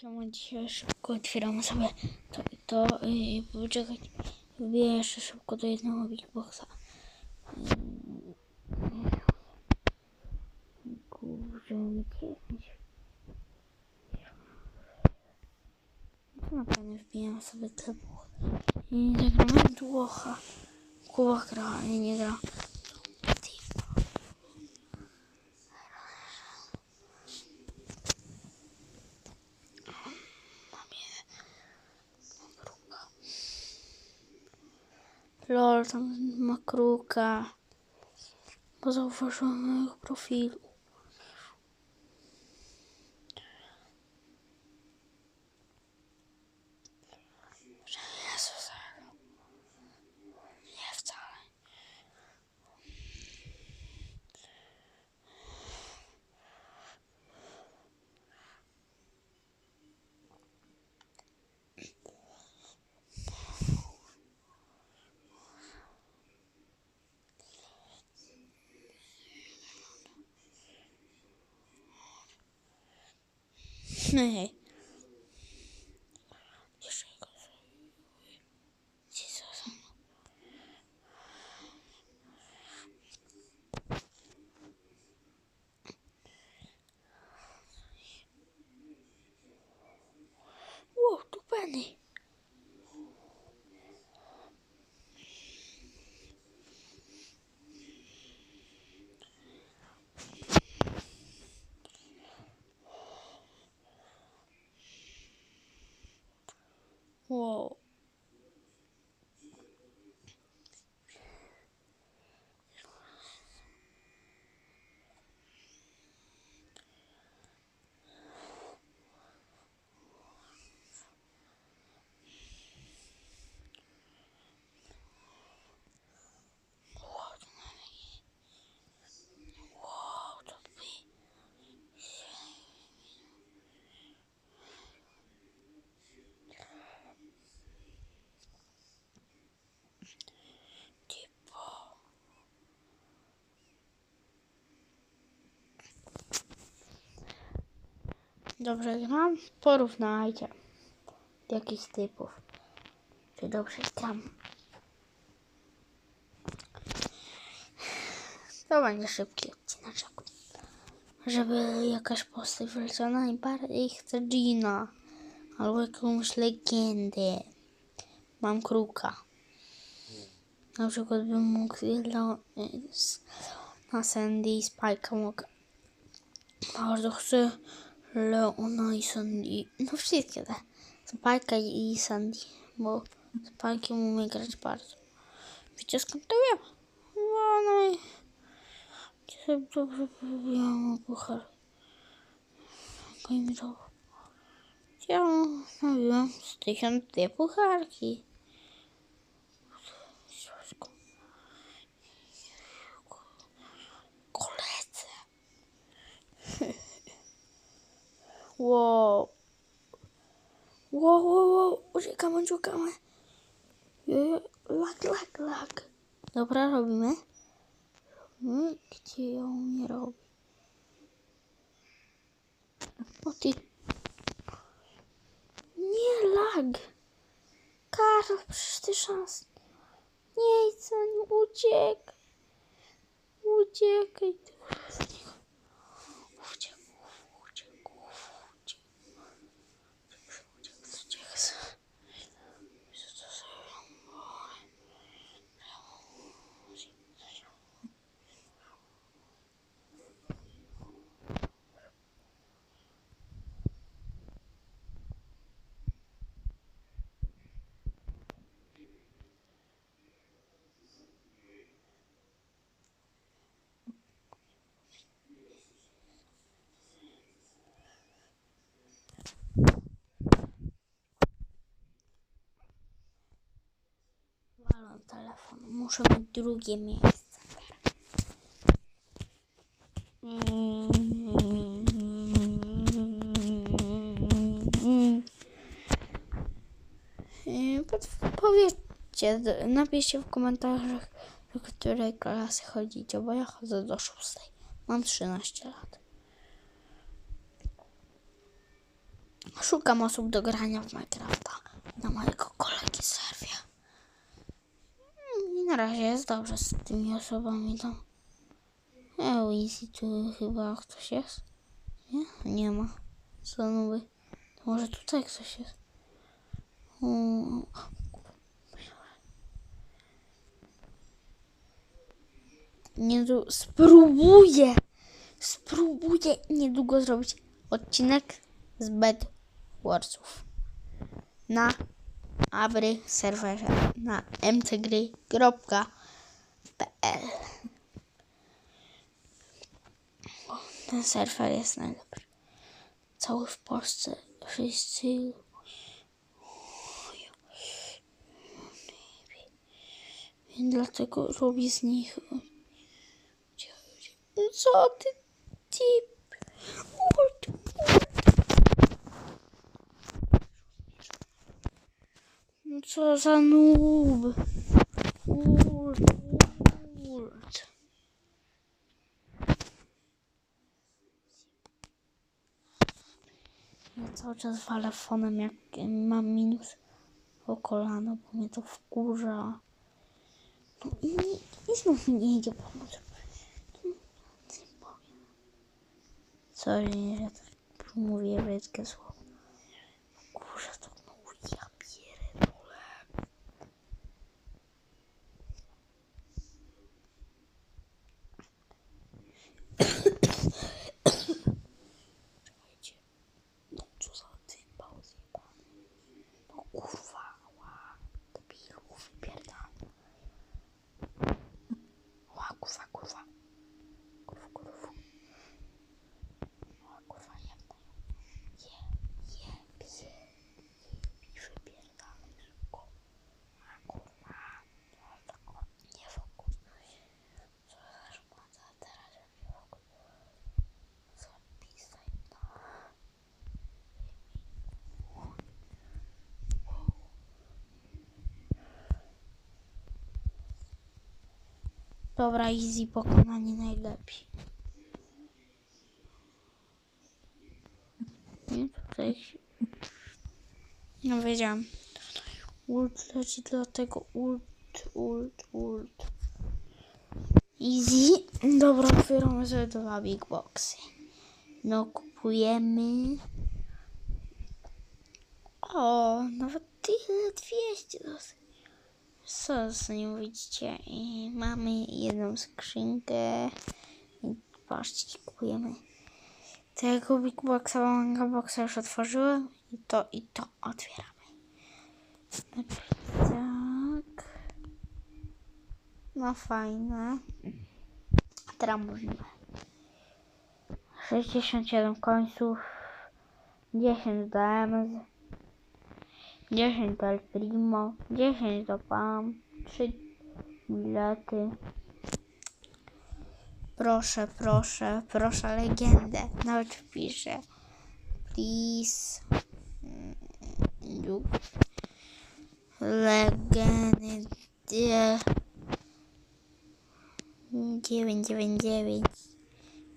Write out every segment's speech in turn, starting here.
Siema, dzisiaj szybko otwieramy sobie to i to i poczekać. Wbiję jeszcze szybko do jednego Big Boxa. Kurczę, mi. To na pewno wbijam sobie klepuch. I zagramy dłucha. Kuba gra, ale nie gra. Lol, tam ma kruka. Bo zauważyłem mojego profilu. Że Nej. Jeszcze jego Jezus. Wow, tu Penny. Wow. Wow, to by... Tipo... Dobrze gram? Porównajcie. Jakich typów. Czy dobrze gram? To będzie szybki odcineczek. Żeby jakaś postać wyleciała najbardziej chcę Gina. Albo jakąś legendę. Mam kruka. Na przykład bym mógł na Sandy i Spike'a mogę. Bardzo chcę Leona i Sandy. No wszystkie te. Spike'a i Sandy. Bo Spike'iem umie grać bardzo. Wiecie skąd to wiem? No, no i... Dzisiaj dobrze powiedziałam o puchar. Jak mi to... Ja nabiłam z tysiąc dwie pucharki. Wow. Wow, wow, wow. Uciekamy, uciekamy. Lag, lag, lag. Dobra, robimy. Robimy. Gdzie ją nie robi? O ty... Nie lag. Karol, przecież ty szans. Nie za nim, uciek. Uciekaj. Muszę mieć drugie miejsce. Powiedzcie, napiszcie w komentarzach, do której klasy chodzicie, bo ja chodzę do szóstej. Mam 13 lat. Szukam osób do grania w Minecrafta na mojego na razie jest dobrze z tymi osobami tam. E, Easy tu chyba ktoś jest? Nie? Nie ma. Co? To może tutaj ktoś jest? Mm. Niedługo spróbuję, spróbuję niedługo zrobić odcinek z Bed Warsów na abry serwerze na mcgry.pl Ten serwer jest najlepszy. Cały w Polsce wszyscy Więc dlatego robię z nich. Co ty, tip? Ult, ult. Ja cały czas walę fonem, jak mam minus o kolano, bo mnie to wkurza. No i, i znów mi nie idzie pomóc. Sorry, że tak mówię brzydkie słowo. Dobra, easy pokonanie najlepiej. Nie, tutaj. No wiedziałam. Ult leci dlatego ult, ult, ult. Easy. Dobra, otwieramy sobie dwa big boxy. No kupujemy. O, nawet tyle 200 dosyć. Co z nią widzicie? I mamy jedną skrzynkę. I patrzcie, kupujemy tego Big Boxa, Manga Boxa już otworzyłem. I to, i to otwieramy. Tak. No fajne. A teraz możliwe. 67 końców. 10 do MS. 10 do El Primo, 10 do PAM, 3 bilety. Proszę, proszę, proszę legendę. Nawet wpiszę. Please. Legendę. 999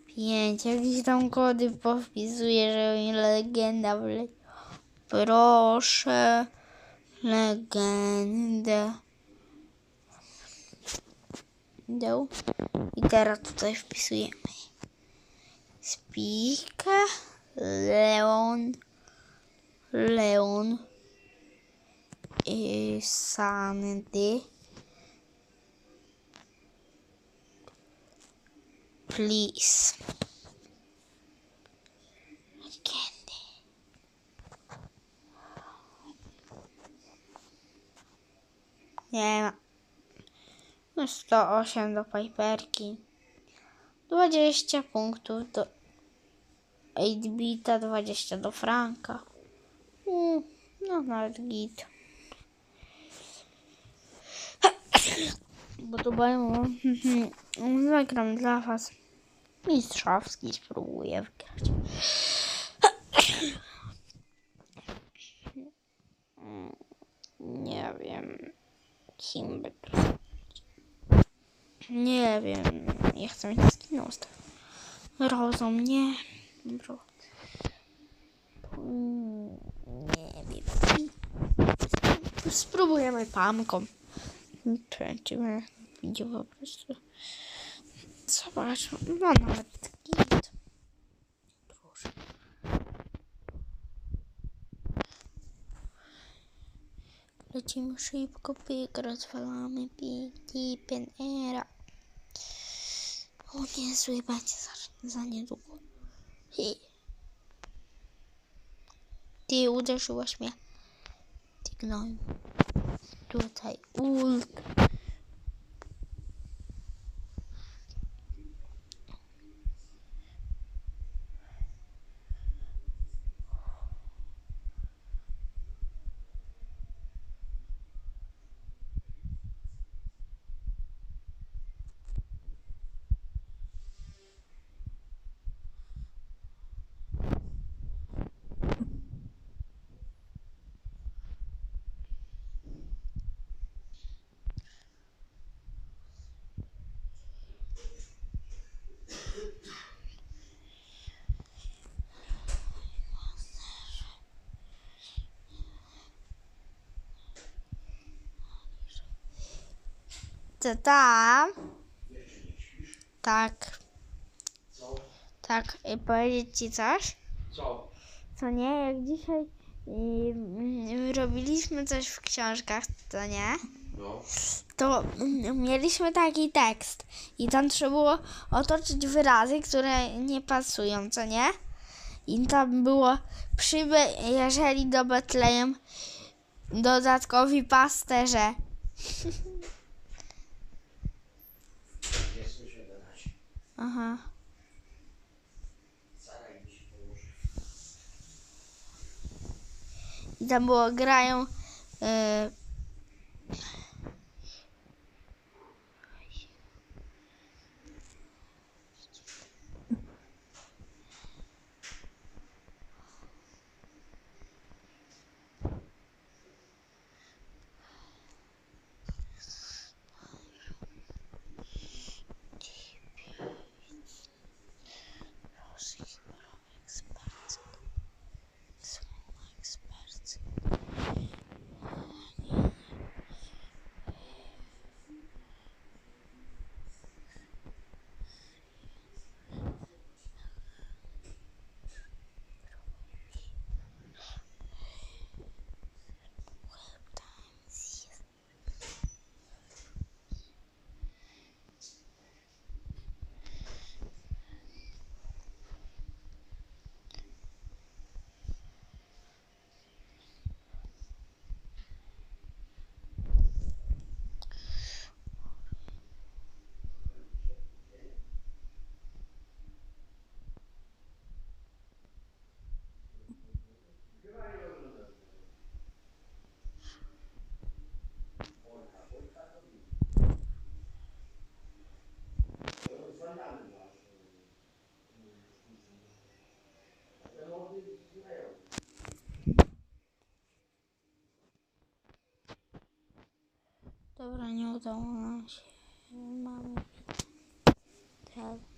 5 Jakieś tam kody powpisuję, żeby mi legenda wleciała. Proszę legendę. I teraz tutaj wpisujemy. Spika Leon Leon i Sandy Please. Nie ma. No 108 do Piperki. 20 punktów do 8-bita, 20 do Franka. Mm, no nawet git. Podobają Zagram dla was. Mistrzowski spróbuję wygrać. Nie wiem kim Nie wiem. Ja chcę mieć skin Rozum, nie. Bro. Nie wiem. Spróbujemy pamką. Kręcimy video po prostu. Zobaczmy. No nawet Lecimy szybko, pyk, rozwalamy piki, penera. O nie, zły będzie za, za niedługo. Hi. Ty uderzyłaś mnie. Ty gnoju. Tutaj ult. Co tam? Tak. Tak, i powiedzieć ci coś? Co? Co nie, jak dzisiaj y, robiliśmy coś w książkach, to nie? No. To mm, mieliśmy taki tekst i tam trzeba było otoczyć wyrazy, które nie pasują, co nie? I tam było przyby, jeżeli do Betlejem dodatkowi pasterze. Nie słyszę na razie. Aha. I tam było grają. y, Dobra, nie udało nam się. Mamy. Tak.